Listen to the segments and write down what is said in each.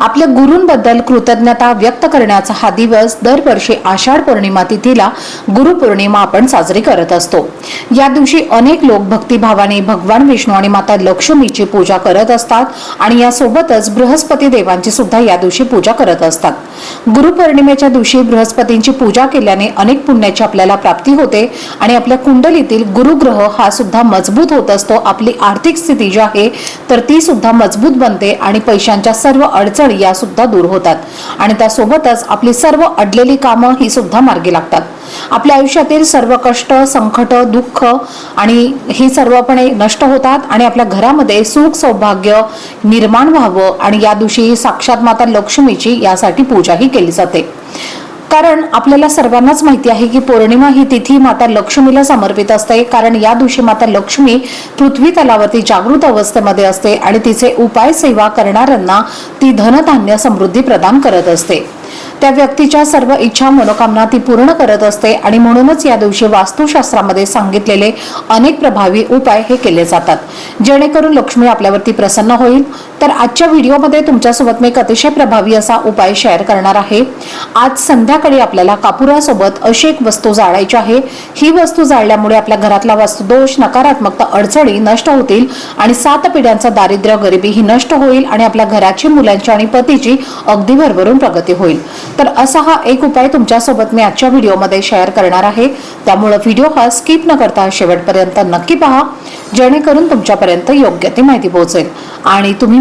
आपल्या गुरूंबद्दल कृतज्ञता व्यक्त करण्याचा हा दिवस दरवर्षी आषाढ पौर्णिमा तिथीला गुरुपौर्णिमा आपण साजरी करत असतो. या दिवशी अनेक लोक भक्तिभावाने भगवान विष्णू आणि माता लक्ष्मीची पूजा करत असतात आणि यासोबतच बृहस्पती देवांची सुद्धा या दिवशी पूजा करत असतात. गुरुपौर्णिमेच्या दिवशी बृहस्पतींची पूजा केल्याने अनेक पुण्याची आपल्याला प्राप्ती होते आणि आपल्या कुंडलीतील गुरुग्रह हा सुद्धा मजबूत होत असतो. आपली आर्थिक स्थिती जी आहे तर ती सुद्धा मजबूत बनते आणि पैशांच्या सर्व अडचणी या सुद्धा दूर होतात. आणि त्यासोबतच आपली सर्व अडलेली कामं ही सुद्धा मार्गी लागतात. आपल्या आयुष्यातील सर्व कष्ट संकट दुःख आणि ही सर्वपणे नष्ट होतात आणि आपल्या घरामध्ये सुख सौभाग्य निर्माण व्हावं आणि या दिवशी साक्षात माता लक्ष्मीची यासाठी पूजाही केली जाते. कारण आपल्याला सर्वांनाच माहिती आहे की पौर्णिमा ही तिथी माता लक्ष्मीला समर्पित असते. कारण या दिवशी माता लक्ष्मी पृथ्वी तलावरती जागृत अवस्थेमध्ये असते आणि तिचे उपाय सेवा करणाऱ्यांना ती धनधान्य समृद्धी प्रदान करत असते. त्या व्यक्तीच्या सर्व इच्छा मनोकामना ती पूर्ण करत असते आणि म्हणूनच या दिवशी वास्तुशास्त्रामध्ये सांगितलेले अनेक प्रभावी उपाय हे केले जातात. जेणेकरून लक्ष्मी आपल्यावरती प्रसन्न होईल तर आजच्या व्हिडिओमध्ये तुमच्यासोबत मी एक अतिशय प्रभावी असा उपाय शेअर करणार आहे. आज संध्याकाळी आपल्याला कापुरासोबत अशी एक वस्तू जाळायची आहे. ही वस्तू जाळल्यामुळे आपल्या घरातला वास्तुदोष नकारात्मकता अडचणी नष्ट होतील आणि सात पिढ्यांचा दारिद्र्य गरिबी ही नष्ट होईल आणि आपल्या घराची मुलांची आणि पतीची अगदी भरभरून प्रगती होईल. तर असा हा एक उपाय तुमच्यासोबत मी आजच्या व्हिडिओमध्ये शेअर करणार आहे. त्यामुळे व्हिडिओ हा स्किप न करता शेवटपर्यंत नक्की पहा. जेणेकरून तुमच्यापर्यंत योग्य ती माहिती पोहोचेल. आणि तुम्ही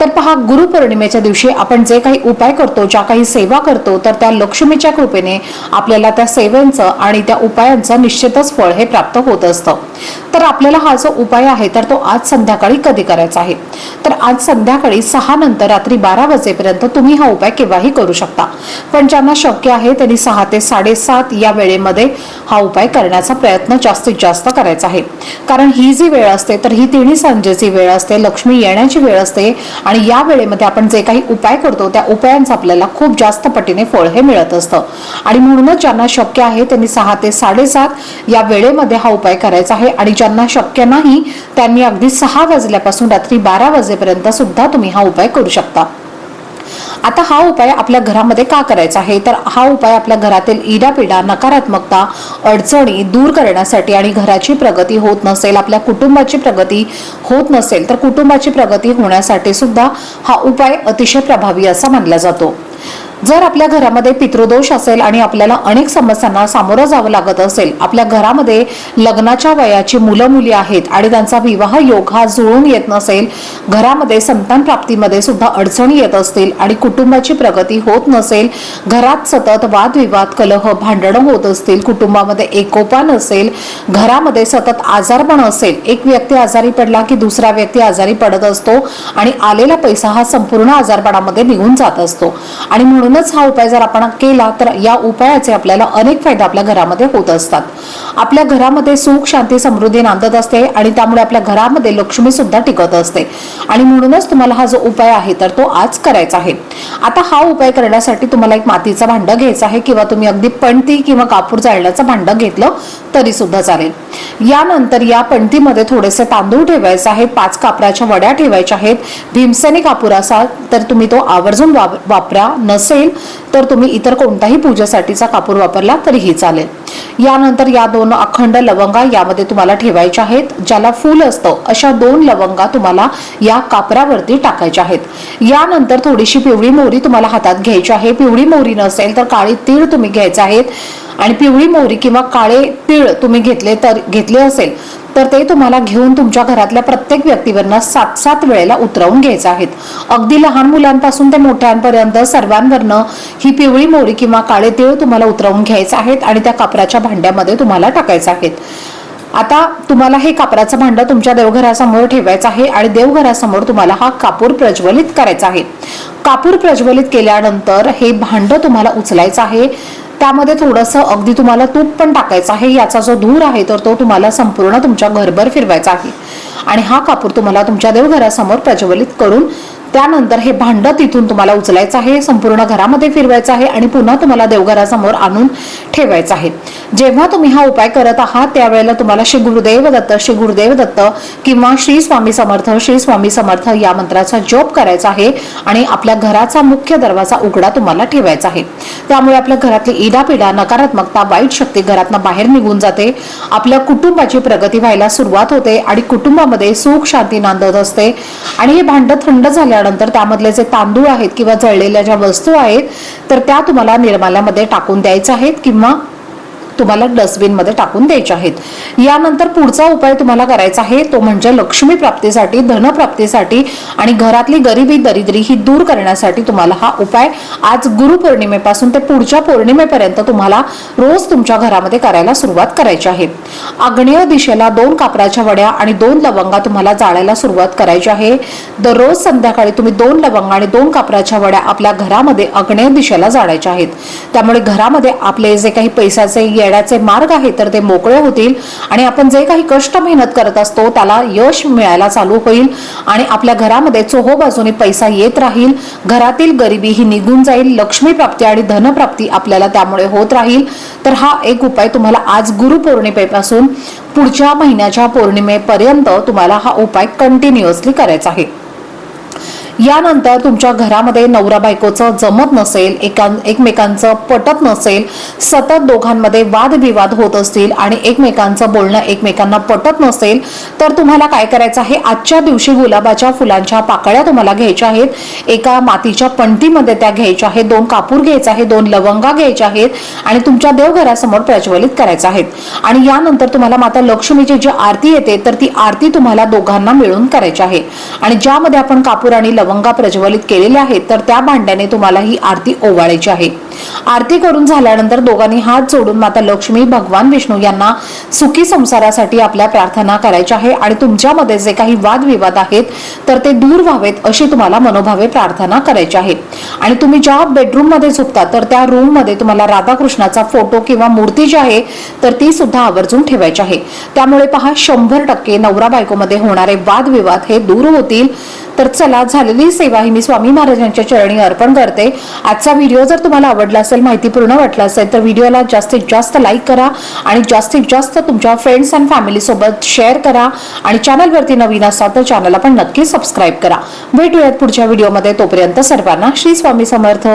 तर पहा गुरुपौर्णिमेच्या दिवशी आपण जे काही उपाय करतो ज्या काही सेवा करतो तर त्या लक्ष्मीच्या कृपेने आपल्याला त्या सेवेचं आणि त्या उपायांचं निश्चितच फळ हे प्राप्त होत असतं. तर आपल्याला हा जो उपाय आहे तर तो आज संध्याकाळी कधी करायचा आहे? तर आज संध्याकाळी सहा नंतर रात्री बारा वाजेपर्यंत तुम्ही हा उपाय केव्हाही करू शकता. पण ज्यांना शक्य आहे त्यांनी सहा ते साडेसात या वेळेमध्ये हा उपाय करण्याचा प्रयत्न जास्तीत जास्त करायचा आहे. कारण ही जी वेळ असते तर ही तिन्ही सांजेची वेळ असते लक्ष्मी येण्याची वेळ असते आणि या वेळेमध्ये आपण जे काही उपाय करतो त्या उपायांचं आपल्याला खूप जास्त पटीने फळ हे मिळत असतं. आणि म्हणूनच ज्यांना शक्य आहे त्यांनी सहा ते साडेसात या वेळेमध्ये हा उपाय करायचा आहे. आणि ज्यांना शक्य नाही त्यांनी अगदी सहा वाजल्यापासून रात्री बारा वाजेपर्यंत सुद्धा तुम्ही हा उपाय करू शकता. आता हा उपाय आपल्या घरामध्ये का करायचा आहे? तर हा उपाय आपल्या घरातील इडापिडा नकारात्मकता अडचणी दूर करण्यासाठी आणि घराची प्रगती होत नसेल आपल्या कुटुंबाची प्रगती होत नसेल तर कुटुंबाची प्रगती होण्यासाठी सुद्धा हा उपाय अतिशय प्रभावी असा मानला जातो. जर आपल्या घरामध्ये पितृदोष असेल आणि आपल्याला अनेक समस्यांना सामोरं जावं लागत असेल आपल्या घरामध्ये लग्नाच्या वयाची मुलं मुली आहेत आणि त्यांचा विवाह योग हा जुळून येत नसेल घरामध्ये संतान प्राप्तीमध्ये सुद्धा अडचणी येत असतील आणि कुटुंबाची प्रगती होत नसेल घरात सतत वादविवाद कलह भांडणं होत असतील कुटुंबामध्ये एकोपा नसेल घरामध्ये सतत आजारपण असेल एक व्यक्ती आजारी पडला की दुसरा व्यक्ती आजारी पडत असतो आणि आलेला पैसा हा संपूर्ण आजारपणामध्ये निघून जात असतो. आणि म्हणून म्हणूनच हा उपाय जर आपण केला तर या उपायाचे आपल्याला अनेक फायदे आपल्या घरामध्ये होत असतात. आपल्या घरामध्ये सुख शांती समृद्धी नांदत असते आणि त्यामुळे आपल्या घरामध्ये लक्ष्मी सुद्धा टिकत असते. आणि म्हणूनच तुम्हाला हा जो उपाय आहे तर तो आज करायचा आहे. आता हा उपाय करण्यासाठी तुम्हाला एक मातीचं भांडं घ्यायचं आहे किंवा तुम्ही अगदी पणती किंवा कापूर जाळण्याचं भांडं घेतलं तरी सुद्धा चालेल. यानंतर या पणतीमध्ये थोडेसे तांदूळ ठेवायचे आहेत पाच कापराच्या वड्या ठेवायच्या आहेत. भीमसेनी कापूर असाल तर तुम्ही तो आवर्जून वापरा. नसेल तर तुम्ही इतर कोणताही पूजेसाठीचा कापूर वापरला तरीही चालेल. यानंतर या दोन अखंड लवंगा यामध्ये तुम्हाला ठेवायच्या आहेत. ज्याला फूल असतं अशा दोन लवंगा तुम्हाला या कापरावरती टाकायच्या आहेत. यानंतर थोडीशी पिवळी मोहरी तुम्हाला हातात घ्यायची आहे. पिवळी मोहरी नसेल तर काळी तीळ तुम्ही घ्यायचे आहेत. आणि पिवळी मोहरी किंवा काळे तीळ तुम्ही घेतले तर घेतले असेल तर ते तुम्हाला घेऊन तुमच्या घरातल्या प्रत्येक व्यक्तीवरनं सात सात वेळेला उतरवून घ्यायचं आहेत. अगदी लहान मुलांपासून ते मोठ्यांपर्यंत सर्वांवरनं ही पिवळी मोहरी किंवा काळे तीळ तुम्हाला उतरवून घ्यायचं आहेत आणि त्या कापराच्या भांड्यामध्ये तुम्हाला टाकायचं आहेत. आता तुम्हाला हे कापराचं भांडं तुमच्या देवघरासमोर ठेवायचं आहे आणि देवघरासमोर तुम्हाला हा कापूर प्रज्वलित करायचा आहे. कापूर प्रज्वलित केल्यानंतर हे भांडं तुम्हाला उचलायचं आहे. त्यामध्ये थोडंसं अगदी तुम्हाला तूप पण टाकायचं आहे याचा जो धूर आहे तर तो तुम्हाला संपूर्ण तुमच्या घरभर फिरवायचा आहे. आणि हा कापूर तुम्हाला तुमच्या देवघरासमोर प्रज्वलित करून त्यानंतर हे भांडं तिथून तुम्हाला उचलायचं आहे संपूर्ण घरामध्ये फिरवायचं आहे आणि पुन्हा तुम्हाला देवघरासमोर आणून ठेवायचं आहे. जेव्हा तुम्ही हा उपाय करत आहात त्यावेळेला तुम्हाला श्री गुरुदेव दत्त श्री गुरुदेव दत्त किंवा श्री स्वामी समर्थ श्री स्वामी समर्थ या मंत्राचा जप करायचा आहे आणि आपल्या घराचा मुख्य दरवाजा उघडा तुम्हाला ठेवायचा आहे. त्यामुळे आपल्या घरातली इडापिडा नकारात्मकता वाईट शक्ती घरातनं बाहेर निघून जाते. आपल्या कुटुंबाची प्रगती व्हायला सुरुवात होते आणि कुटुंबामध्ये सुख शांती नांदत असते आणि हे भांड थंड त्यानंतर त्यामधले जे तांदूळ आहेत किंवा जळलेल्या ज्या वस्तू आहेत तर त्या तुम्हाला निर्माल्यामध्ये टाकून द्यायच्या आहेत किंवा तुम्हाला डस्टबिनमध्ये टाकून द्यायचे आहेत. यानंतर पुढचा उपाय तुम्हाला करायचा आहे तो म्हणजे लक्ष्मी प्राप्तीसाठी धनप्राप्तीसाठी आणि घरातली गरिबी दरिद्री ही दूर करण्यासाठी तुम्हाला हा उपाय आज गुरुपौर्णिमेपासून ते पुढच्या पौर्णिमेपर्यंत तुम्हाला रोज तुमच्या घरामध्ये करायला सुरुवात करायची आहे. आग्नेय दिशेला दोन कापराच्या वड्या आणि दोन लवंगा तुम्हाला जाळायला सुरुवात करायची आहे. दररोज संध्याकाळी तुम्ही दोन लवंग आणि दोन कापराच्या वड्या आपल्या घरामध्ये आग्नेय दिशेला जाळायच्या आहेत. त्यामुळे घरामध्ये आपले जे काही पैशाचे येण्याचे मार्ग आहेत तर ते मोकळे होतील. आणि आपण जे काही कष्ट मेहनत करत असतो त्याला यश मिळायला चालू होईल. आणि आपल्या घरामध्ये चोहो बाजूने पैसा येत राहील. घरातील गरिबी ही निघून जाईल. लक्ष्मी प्राप्ती आणि धनप्राप्ती आपल्याला त्यामुळे होत राहील. तर हा एक उपाय तुम्हाला आज गुरुपौर्णिमेपासून पुढच्या महिन्याच्या पौर्णिमेपर्यंत तुम्हाला हा उपाय कंटिन्युअसली करायचा आहे. यानंतर तुमच्या घरामध्ये नवरा बायकोचं जमत नसेल एका एकमेकांचं पटत नसेल सतत दोघांमध्ये वादविवाद होत असतील आणि एकमेकांचं बोलणं एकमेकांना पटत नसेल तर तुम्हाला काय करायचं आहे? आजच्या दिवशी गुलाबाच्या फुलांच्या पाकळ्या तुम्हाला घ्यायच्या आहेत. एका मातीच्या पणतीमध्ये त्या घ्यायच्या आहेत. दोन कापूर घ्यायचा आहे दोन लवंगा घ्यायच्या आहेत आणि तुमच्या देवघरासमोर प्रज्वलित करायचं आहेत. आणि यानंतर तुम्हाला माता लक्ष्मीची जी आरती येते तर ती आरती तुम्हाला दोघांना मिळून करायची आहे. आणि ज्यामध्ये आपण कापूर आणि लवंग प्रज्वलित केलेल्या आहेत तर त्या भांड्याने तुम्हाला ही आरती ओवाळायची आहे. आरती करून झाल्यानंतर दोघांनी हात जोडून माता लक्ष्मी भगवान विष्णू यांना सुखी संसारासाठी आपल्या प्रार्थना करायच्या आहे आणि तुमच्यामध्ये जे काही वादविवाद आहेत तर ते दूर व्हावेत अशी तुम्हाला मनोभावे प्रार्थना करायची आहे. आणि तुम्ही ज्या बेडरूममध्ये झोपता तर त्या रूममध्ये तुम्हाला राधाकृष्णाचा फोटो किंवा मूर्ती जी आहे तर ती सुद्धा आवर्जून ठेवायची आहे. त्यामुळे पहा शंभर टक्के नवरा बायकोमध्ये होणारे वादविवाद हे दूर होतील. तर चला झालेली सेवा ही मी स्वामी महाराजांच्या चरणी अर्पण करते. आजचा व्हिडिओ जर तुम्हाला आवडला असेल माहितीपूर्ण वाटला असेल तर व्हिडिओला जास्तीत जास्त लाईक करा आणि जास्तीत जास्त तुमच्या फ्रेंड्स अँड फॅमिलीसोबत शेअर करा आणि चॅनलवरती नवीन असाल तर चॅनलला पण नक्की सबस्क्राईब करा. भेटूयात पुढच्या व्हिडिओमध्ये तोपर्यंत सर्वांना श्री स्वामी समर्थ.